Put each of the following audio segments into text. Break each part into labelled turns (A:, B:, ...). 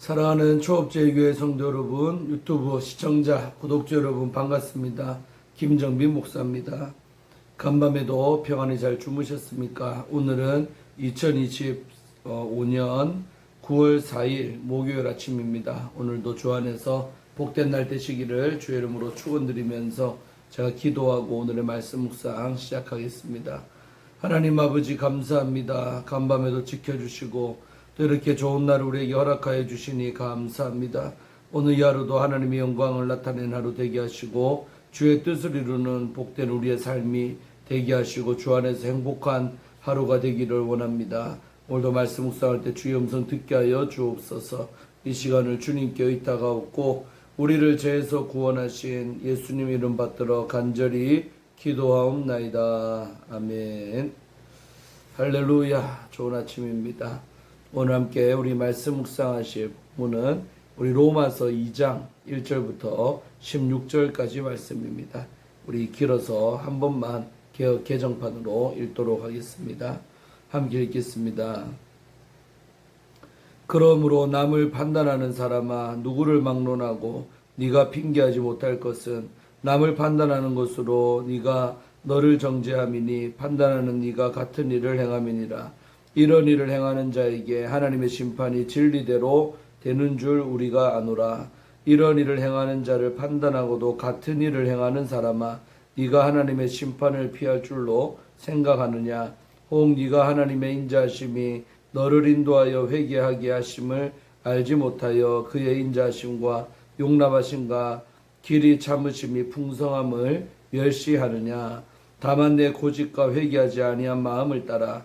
A: 사랑하는 초업제교회 성도 여러분, 유튜브 시청자, 구독자 여러분 반갑습니다. 김정빈 목사입니다. 간밤에도 평안히 잘 주무셨습니까? 오늘은 2025년 9월 4일 목요일 아침입니다. 오늘도 주 안에서 복된 날 되시기를 주의 이름으로 축원드리면서 제가 기도하고 오늘의 말씀 묵상 시작하겠습니다. 하나님 아버지 감사합니다. 간밤에도 지켜주시고 또 이렇게 좋은 날 우리에게 허락하여 주시니 감사합니다. 오늘 이 하루도 하나님의 영광을 나타낸 하루 되게 하시고 주의 뜻을 이루는 복된 우리의 삶이 되게 하시고 주 안에서 행복한 하루가 되기를 원합니다. 오늘도 말씀 묵상할 때 주의 음성 듣게 하여 주옵소서 이 시간을 주님께 의탁하옵고 우리를 죄에서 구원하신 예수님 이름 받들어 간절히 기도하옵나이다. 아멘. 할렐루야. 좋은 아침입니다. 오늘 함께 우리 말씀 묵상하실 분은 우리 로마서 2장 1절부터 16절까지 말씀입니다. 우리 길어서 한 번만 개정판으로 읽도록 하겠습니다. 함께 읽겠습니다. 그러므로 남을 판단하는 사람아 누구를 막론하고 네가 핑계하지 못할 것은 남을 판단하는 것으로 네가 너를 정죄함이니 판단하는 네가 같은 일을 행함이니라 이런 일을 행하는 자에게 하나님의 심판이 진리대로 되는 줄 우리가 아노라. 이런 일을 행하는 자를 판단하고도 같은 일을 행하는 사람아 네가 하나님의 심판을 피할 줄로 생각하느냐? 혹 네가 하나님의 인자하심이 너를 인도하여 회개하게 하심을 알지 못하여 그의 인자하심과 용납하심과 길이 참으심이 풍성함을 멸시하느냐? 다만 내 고집과 회개하지 아니한 마음을 따라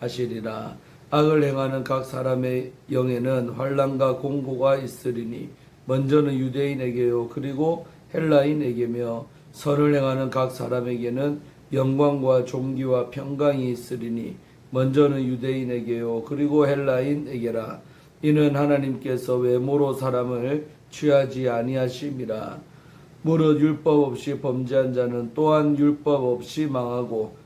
A: 하시리라. 악을 행하는 각 사람의 영에는 환란과 공고가 있으리니 먼저는 유대인에게요 그리고 헬라인에게며 선을 행하는 각 사람에게는 영광과 존귀와 평강이 있으리니 먼저는 유대인에게요 그리고 헬라인에게라. 이는 하나님께서 외모로 사람을 취하지 아니하심이라. 무릇 율법 없이 범죄한 자는 또한 율법 없이 망하고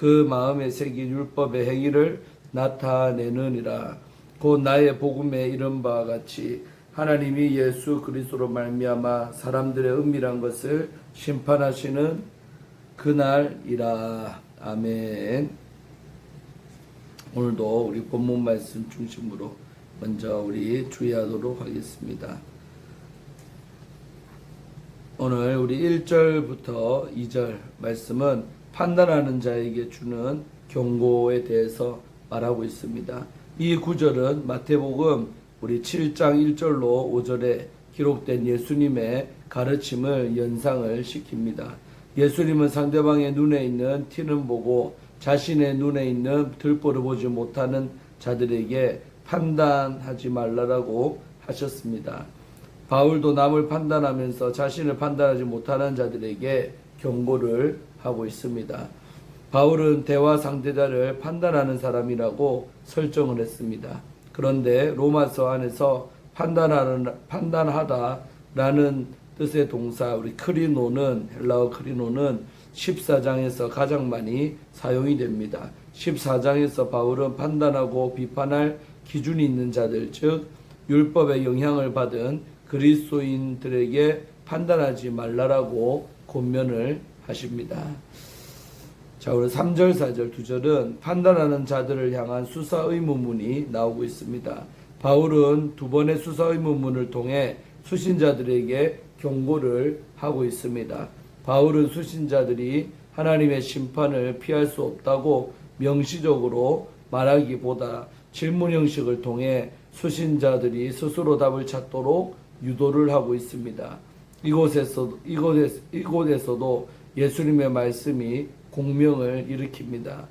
A: 그 마음에 새긴 율법의 행위를 나타내느니라 곧 나의 복음에 이른 바와 같이 하나님이 예수 그리스도로 말미암아 사람들의 은밀한 것을 심판하시는 그날이라 아멘. 오늘도 우리 본문 말씀 중심으로 먼저 우리 주의하도록 하겠습니다. 오늘 우리 1절부터 2절 말씀은 판단하는 자에게 주는 경고에 대해서 말하고 있습니다. 이 구절은 마태복음 우리 7장 1절로 5절에 기록된 예수님의 가르침을 연상을 시킵니다. 예수님은 상대방의 눈에 있는 티는 보고 자신의 눈에 있는 들보를 보지 못하는 자들에게 판단하지 말라라고 하셨습니다. 바울도 남을 판단하면서 자신을 판단하지 못하는 자들에게 경고를 하고 있습니다. 바울은 대화 상대자를 판단하는 사람이라고 설정을 했습니다. 그런데 로마서 안에서 판단하는 판단하다라는 뜻의 동사 우리 크리노는 헬라어 크리노는 14장에서 가장 많이 사용이 됩니다. 14장에서 바울은 판단하고 비판할 기준이 있는 자들 즉 율법의 영향을 받은 그리스도인들에게 판단하지 말라라고 권면을 하십니다. 자, 우리 3절, 4절, 2절은 판단하는 자들을 향한 수사 의무문이 나오고 있습니다. 바울은 두 번의 수사 의문문을 통해 수신자들에게 경고를 하고 있습니다. 바울은 수신자들이 하나님의 심판을 피할 수 없다고 명시적으로 말하기보다 질문 형식을 통해 수신자들이 스스로 답을 찾도록 유도를 하고 있습니다. 이곳에서 이곳에, 이곳에서도 예수님의 말씀이 공명을 일으킵니다.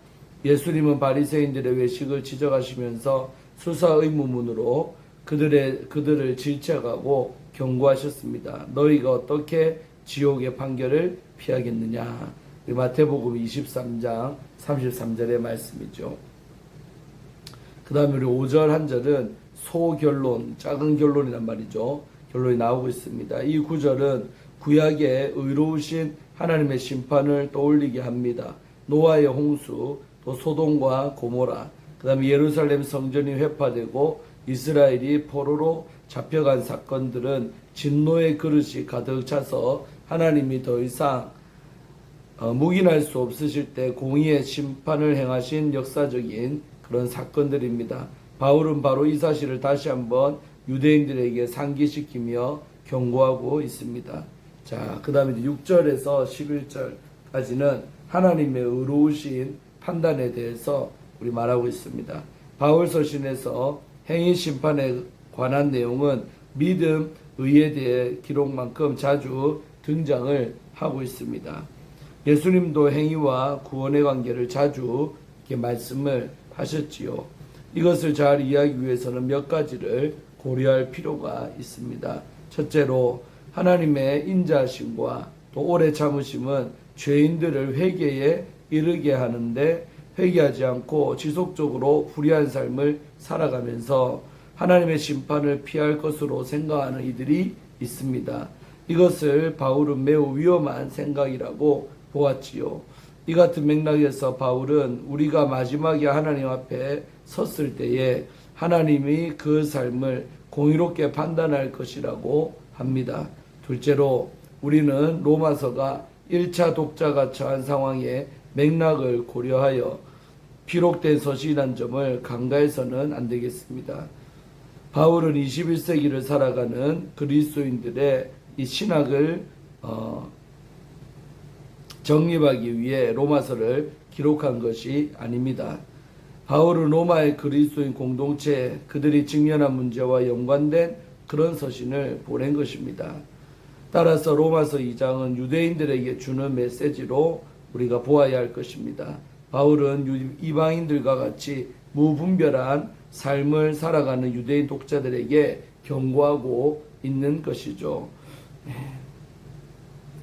A: 예수님은 바리새인들의 외식을 지적하시면서 수사 의무문으로 그들의 그들을 질책하고 경고하셨습니다. 너희가 어떻게 지옥의 판결을 피하겠느냐? 이 마태복음 23장 33절의 말씀이죠. 그 다음에 우리 5절 한 절은 소결론, 작은 결론이란 말이죠. 결론이 나오고 있습니다. 이 구절은 구약의 의로우신 하나님의 심판을 떠올리게 합니다. 노아의 홍수, 또 소돔과 고모라, 그 다음에 예루살렘 성전이 회파되고 이스라엘이 포로로 잡혀간 사건들은 진노의 그릇이 가득 차서 하나님이 더 이상 어, 묵인할 수 없으실 때 공의의 심판을 행하신 역사적인 그런 사건들입니다. 바울은 바로 이 사실을 다시 한번 유대인들에게 상기시키며 경고하고 있습니다. 자, 그 다음에 6절에서 11절까지는 하나님의 의로우신 판단에 대해서 우리 말하고 있습니다. 바울 서신에서 행위 심판에 관한 내용은 믿음, 의에 대해 기록만큼 자주 등장을 하고 있습니다. 예수님도 행위와 구원의 관계를 자주 이렇게 말씀을 하셨지요. 이것을 잘 이해하기 위해서는 몇 가지를 고려할 필요가 있습니다. 첫째로 하나님의 인자심과 또 오래 참으심은 죄인들을 회개에 이르게 하는데 회개하지 않고 지속적으로 불의한 삶을 살아가면서 하나님의 심판을 피할 것으로 생각하는 이들이 있습니다. 이것을 바울은 매우 위험한 생각이라고 보았지요. 이 같은 맥락에서 바울은 우리가 마지막에 하나님 앞에 섰을 때에 하나님이 그 삶을 공의롭게 판단할 것이라고 합니다. 둘째로 우리는 로마서가 1차 독자가 처한 상황의 맥락을 고려하여 기록된 서신이란 점을 간과해서는 안 되겠습니다. 바울은 21세기를 살아가는 그리스도인들의 이 신학을 어, 정립하기 위해 로마서를 기록한 것이 아닙니다. 바울은 로마의 그리스도인 공동체 그들이 직면한 문제와 연관된 그런 서신을 보낸 것입니다. 따라서 로마서 2장은 유대인들에게 주는 메시지로 우리가 보아야 할 것입니다. 바울은 이방인들과 같이 무분별한 삶을 살아가는 유대인 독자들에게 경고하고 있는 것이죠.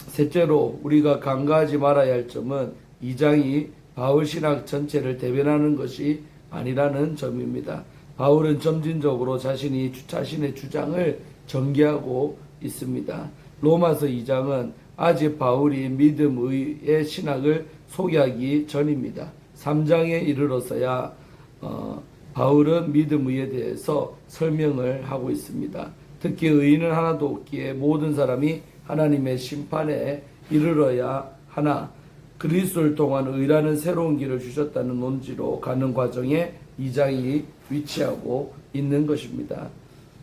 A: 셋째로 우리가 간과하지 말아야 할 점은 이 장이 바울 신학 전체를 대변하는 것이 아니라는 점입니다. 바울은 점진적으로 자신이 자신의 주장을 전개하고 있습니다. 로마서 2장은 아직 바울이 믿음의 신학을 소개하기 전입니다. 3장에 이르러서야 어, 바울은 믿음에 대해서 설명을 하고 있습니다. 특히 의인은 하나도 없기에 모든 사람이 하나님의 심판에 이르러야 하나 그리스도를 통한 의라는 새로운 길을 주셨다는 논지로 가는 과정에 이 장이 위치하고 있는 것입니다.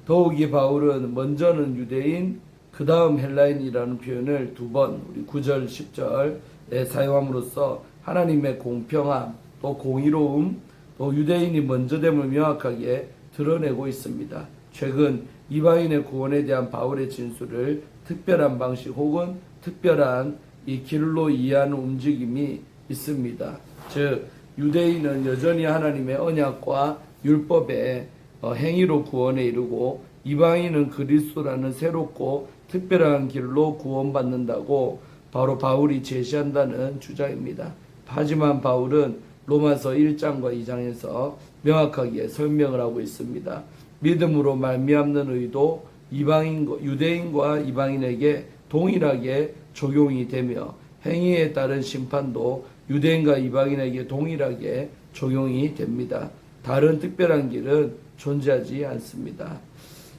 A: 더욱이 바울은 먼저는 유대인 그 다음 헬라인이라는 표현을 두 번 우리 9절 10절에 사용함으로써 하나님의 공평함 또 공의로움 또 유대인이 먼저됨을 명확하게 드러내고 있습니다. 최근 이방인의 구원에 대한 바울의 진술을 특별한 방식 혹은 특별한 이 길로 이해하는 움직임이 있습니다. 즉 유대인은 여전히 하나님의 언약과 율법의 어, 행위로 구원에 이르고 이방인은 그리스도라는 새롭고 특별한 길로 구원받는다고 바로 바울이 제시한다는 주장입니다. 하지만 바울은 로마서 1장과 2장에서 명확하게 설명을 하고 있습니다. 믿음으로 말미암는 의도 이방인 유대인과 이방인에게 동일하게 적용이 되며 행위에 따른 심판도 유대인과 이방인에게 동일하게 적용이 됩니다. 다른 특별한 길은 존재하지 않습니다.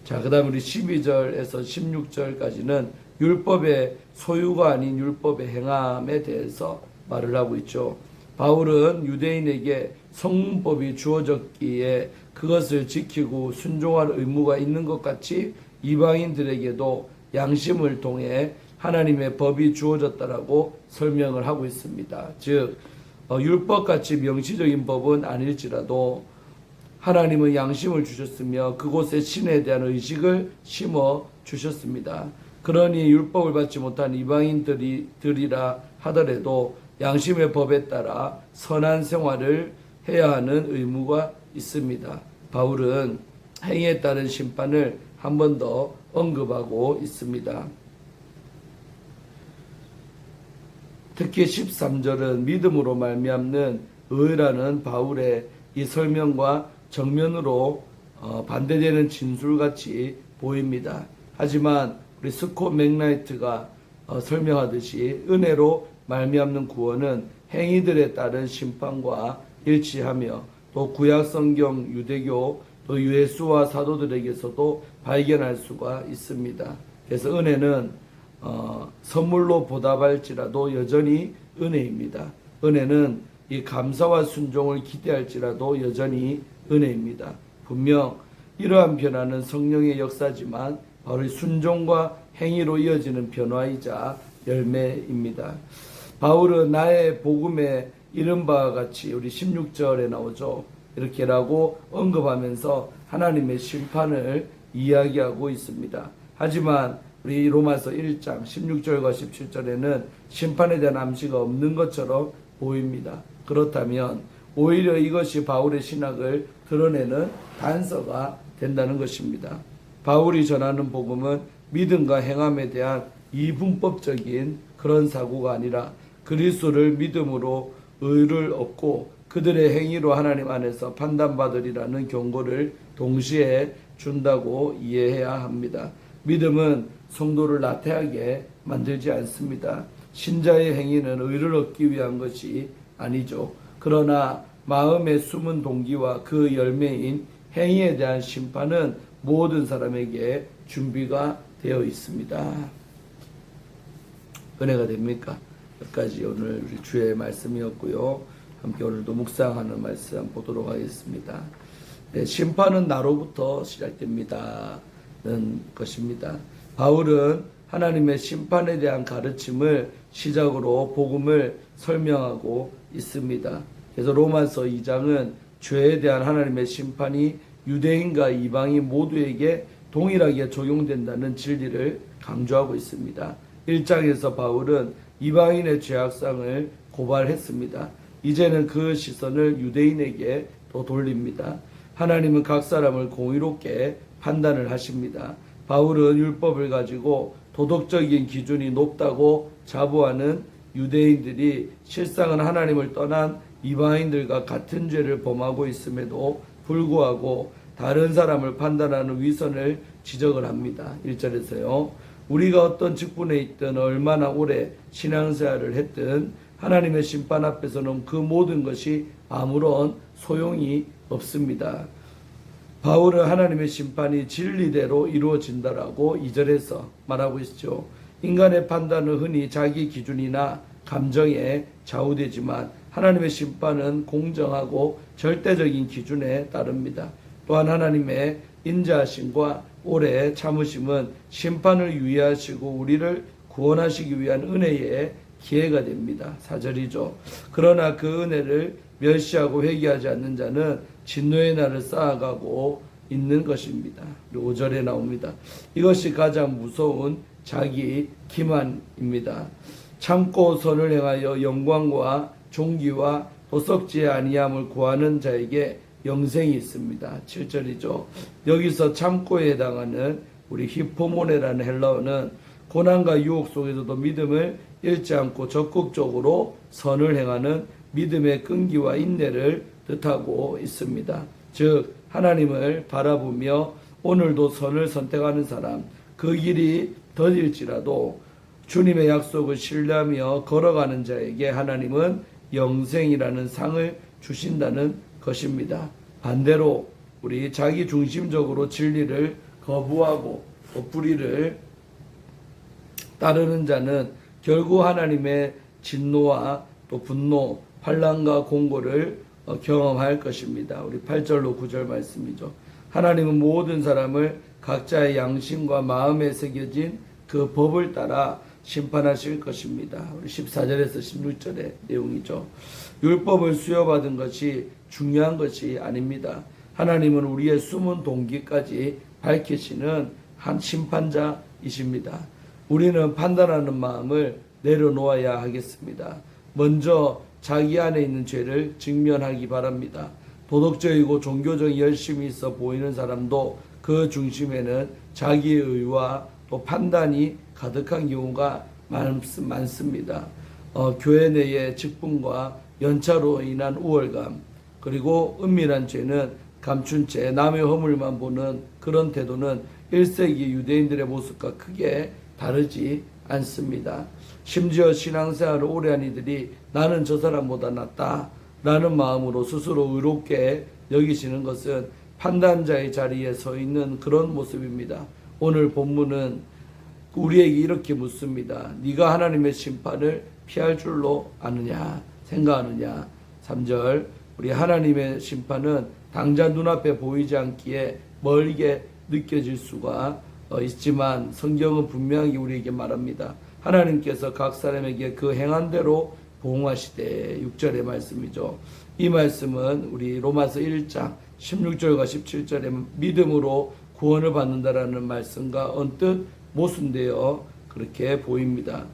A: 자, 그 다음 우리 12절에서 16절까지는 율법의 소유가 아닌 율법의 행함에 대해서 말을 하고 있죠. 바울은 유대인에게 성문법이 주어졌기에 그것을 지키고 순종할 의무가 있는 것 같이 이방인들에게도 양심을 통해 하나님의 법이 주어졌다라고 설명을 하고 있습니다. 즉 어, 율법같이 명시적인 법은 아닐지라도 하나님은 양심을 주셨으며 그곳에 신에 대한 의식을 심어 주셨습니다. 그러니 율법을 받지 못한 이방인들이 들이라 하더라도 양심의 법에 따라 선한 생활을 해야 하는 의무가 있습니다. 바울은 행위에 따른 심판을 한 번 더 언급하고 있습니다. 특히 13절은 믿음으로 말미암는 의라는 바울의 이 설명과 정면으로 어, 반대되는 진술같이 보입니다. 하지만 우리 스코 맥라이트가 어, 설명하듯이 은혜로 말미암는 구원은 행위들에 따른 심판과 일치하며 또 구약 성경 유대교 또 예수와 사도들에게서도 발견할 수가 있습니다. 그래서 은혜는 어, 선물로 보답할지라도 여전히 은혜입니다. 은혜는 이 감사와 순종을 기대할지라도 여전히 은혜입니다. 분명 이러한 변화는 성령의 역사지만 바로 이 순종과 행위로 이어지는 변화이자 열매입니다. 바울은 나의 복음에 이른 바와 같이 우리 16절에 나오죠. 이렇게라고 언급하면서 하나님의 심판을 이야기하고 있습니다. 하지만 우리 로마서 1장 16절과 17절에는 심판에 대한 암시가 없는 것처럼 보입니다. 그렇다면 오히려 이것이 바울의 신학을 드러내는 단서가 된다는 것입니다. 바울이 전하는 복음은 믿음과 행함에 대한 이분법적인 그런 사고가 아니라 그리스도를 믿음으로 의를 얻고 그들의 행위로 하나님 안에서 판단받으리라는 경고를 동시에 준다고 이해해야 합니다. 믿음은 성도를 나태하게 만들지 않습니다. 신자의 행위는 의를 얻기 위한 것이 아니죠. 그러나 마음의 숨은 동기와 그 열매인 행위에 대한 심판은 모든 사람에게 준비가 되어 있습니다. 은혜가 됩니까? 여기까지 오늘 우리 주의 말씀이었고요. 함께 오늘도 묵상하는 말씀 보도록 하겠습니다. 네, 심판은 나로부터 시작됩니다 는 것입니다. 바울은 하나님의 심판에 대한 가르침을 시작으로 복음을 설명하고 있습니다. 그래서 로마서 2장은 죄에 대한 하나님의 심판이 유대인과 이방인 모두에게 동일하게 적용된다는 진리를 강조하고 있습니다. 1장에서 바울은 이방인의 죄악상을 고발했습니다. 이제는 그 시선을 유대인에게 또 돌립니다. 하나님은 각 사람을 공의롭게 판단을 하십니다. 바울은 율법을 가지고 도덕적인 기준이 높다고 자부하는 유대인들이 실상은 하나님을 떠난 이방인들과 같은 죄를 범하고 있음에도 불구하고 다른 사람을 판단하는 위선을 지적을 합니다. 1절에서요. 우리가 어떤 직분에 있든 얼마나 오래 신앙생활을 했든 하나님의 심판 앞에서는 그 모든 것이 아무런 소용이 없습니다. 바울은 하나님의 심판이 진리대로 이루어진다라고 2절에서 말하고 있죠. 인간의 판단은 흔히 자기 기준이나 감정에 좌우되지만 하나님의 심판은 공정하고 절대적인 기준에 따릅니다. 또한 하나님의 인자하심과 오래 참으심은 심판을 유의하시고 우리를 구원하시기 위한 은혜의 기회가 됩니다. 사절이죠. 그러나 그 은혜를 멸시하고 회개하지 않는 자는 진노의 날을 쌓아가고 있는 것입니다. 5절에 나옵니다. 이것이 가장 무서운 자기 기만입니다. 참고 선을 행하여 영광과 종기와 도석지의 아니함을 구하는 자에게 영생이 있습니다. 7절이죠. 여기서 참고에 해당하는 우리 히포모네라는 헬라어는 고난과 유혹 속에서도 믿음을 잃지 않고 적극적으로 선을 행하는 믿음의 끈기와 인내를 뜻하고 있습니다. 즉 하나님을 바라보며 오늘도 선을 선택하는 사람 그 길이 더딜지라도 주님의 약속을 신뢰하며 걸어가는 자에게 하나님은 영생이라는 상을 주신다는 것입니다. 반대로 우리 자기 중심적으로 진리를 거부하고 또 불의를 따르는 자는 결국 하나님의 진노와 또 분노, 환란과 공고를 어, 경험할 것입니다. 우리 8절로 9절 말씀이죠. 하나님은 모든 사람을 각자의 양심과 마음에 새겨진 그 법을 따라 심판하실 것입니다. 우리 14절에서 16절의 내용이죠. 율법을 수여받은 것이 중요한 것이 아닙니다. 하나님은 우리의 숨은 동기까지 밝히시는 한 심판자이십니다. 우리는 판단하는 마음을 내려놓아야 하겠습니다. 먼저 자기 안에 있는 죄를 직면하기 바랍니다. 도덕적이고 종교적 열심이 있어 보이는 사람도 그 중심에는 자기의 의와 또 판단이 가득한 경우가 많- 많습니다. 어, 교회 내의 직분과 연차로 인한 우월감 그리고 은밀한 죄는 감춘 채 남의 허물만 보는 그런 태도는 1세기 유대인들의 모습과 크게 다르지 않습니다. 심지어 신앙생활을 오래 한 이들이 나는 저 사람보다 낫다 라는 마음으로 스스로 의롭게 여기시는 것은 판단자의 자리에 서 있는 그런 모습입니다. 오늘 본문은 우리에게 이렇게 묻습니다. 네가 하나님의 심판을 피할 줄로 아느냐 생각하느냐 3절 우리 하나님의 심판은 당장 눈앞에 보이지 않기에 멀게 느껴질 수가 어, 있지만 성경은 분명히 우리에게 말합니다. 하나님께서 각 사람에게 그 행한 대로 보응하시되 6절의 말씀이죠. 이 말씀은 우리 로마서 1장 16절과 17절에 믿음으로 구원을 받는다라는 말씀과 언뜻 모순되어 그렇게 보입니다.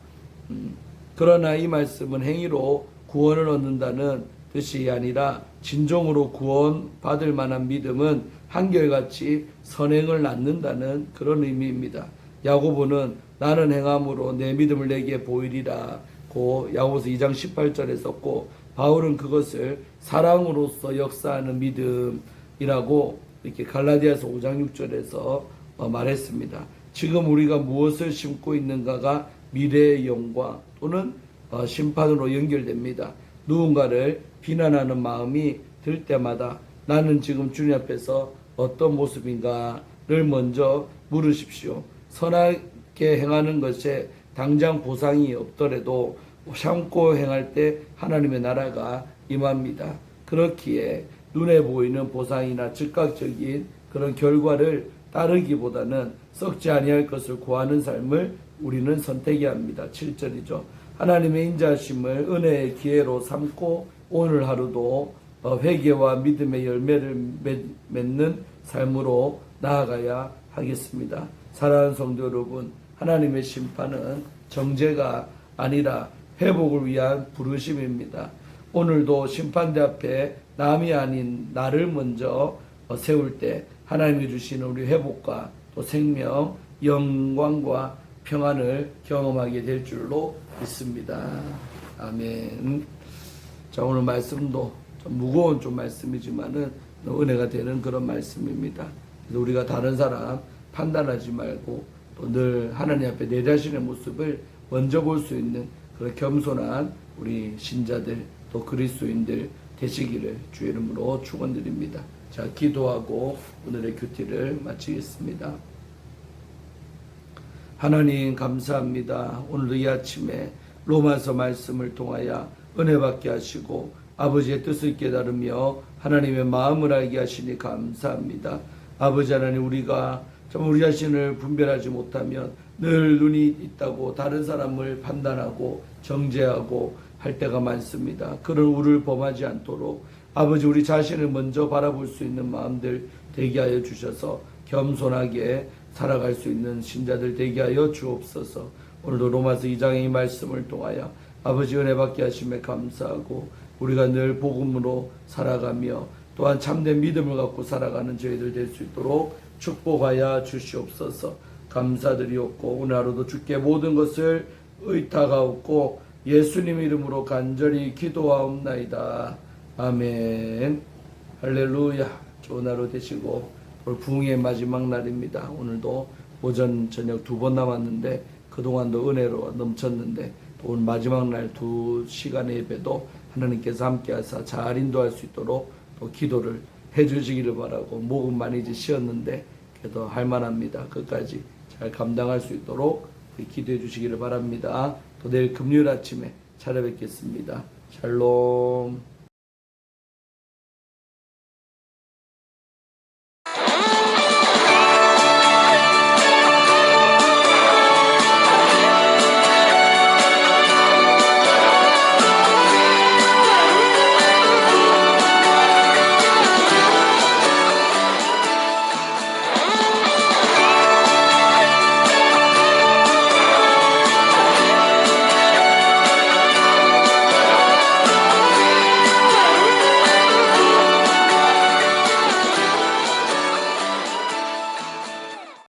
A: 음, 그러나 이 말씀은 행위로 구원을 얻는다는 뜻이 아니라 진정으로 구원받을 만한 믿음은 한결같이 선행을 낳는다는 그런 의미입니다. 야고보는 나는 행함으로 내 믿음을 내게 보이리라 고 야고보서 2장 18절에 썼고 바울은 그것을 사랑으로서 역사하는 믿음이라고 이렇게 갈라디아서 5장 6절에서 어, 말했습니다. 지금 우리가 무엇을 심고 있는가가 미래의 영광 또는 어, 심판으로 연결됩니다. 누군가를 비난하는 마음이 들 때마다 나는 지금 주님 앞에서 어떤 모습인가를 먼저 물으십시오. 선하게 행하는 것에 당장 보상이 없더라도 참고 행할 때 하나님의 나라가 임합니다. 그렇기에 눈에 보이는 보상이나 즉각적인 그런 결과를 따르기보다는 썩지 아니할 것을 구하는 삶을 우리는 선택해야 합니다. 7절이죠. 하나님의 인자심을 은혜의 기회로 삼고 오늘 하루도 어, 회개와 믿음의 열매를 맺- 맺는 삶으로 나아가야 하겠습니다. 사랑하는 성도 여러분, 하나님의 심판은 정죄가 아니라 회복을 위한 부르심입니다. 오늘도 심판대 앞에 남이 아닌 나를 먼저 어, 세울 때 하나님이 주시는 우리 회복과 또 생명, 영광과 평안을 경험하게 될 줄로 믿습니다. 아멘. 자, 오늘 말씀도 좀 무거운 좀 말씀이지만은 은혜가 되는 그런 말씀입니다. 우리가 다른 사람 판단하지 말고 또 늘 하나님 앞에 내 자신의 모습을 먼저 볼 수 있는 그런 겸손한 우리 신자들 또 그리스도인들 되시기를 주의 이름으로 축원드립니다. 자, 기도하고 오늘의 큐티를 마치겠습니다. 하나님 감사합니다. 오늘도 이 아침에 로마서 말씀을 통하여 은혜 받게 하시고 아버지의 뜻을 깨달으며 하나님의 마음을 알게 하시니 감사합니다. 아버지 하나님 우리가 좀 우리 자신을 분별하지 못하면 늘 눈이 있다고 다른 사람을 판단하고 정죄하고 할 때가 많습니다. 그런 우를 범하지 않도록 아버지 우리 자신을 먼저 바라볼 수 있는 마음들 되게 하여 주셔서 겸손하게 살아갈 수 있는 신자들 되게 하여 주옵소서. 오늘도 로마서 2장의 이 말씀을 통하여 아버지 은혜 받게 하심에 감사하고 우리가 늘 복음으로 살아가며 또한 참된 믿음을 갖고 살아가는 저희들 될 수 있도록 축복하여 주시옵소서. 감사드리옵고 오늘 하루도 주께 모든 것을 의탁하옵고 예수님 이름으로 간절히 기도하옵나이다. 아멘. 할렐루야. 좋은 하루 되시고 오늘 부흥의 마지막 날입니다. 오늘도 오전 저녁 두 번 남았는데 그동안도 은혜로 넘쳤는데 또 오늘 마지막 날 두 시간의 예배도 하나님께서 함께 하사 잘 인도할 수 있도록 또 기도를 해 주시기를 바라고 목은 많이 이제 쉬었는데 그래도 할 만합니다. 끝까지 잘 감당할 수 있도록 기도해 주시기를 바랍니다. 또 내일 금요일 아침에 찾아뵙겠습니다. 샬롬.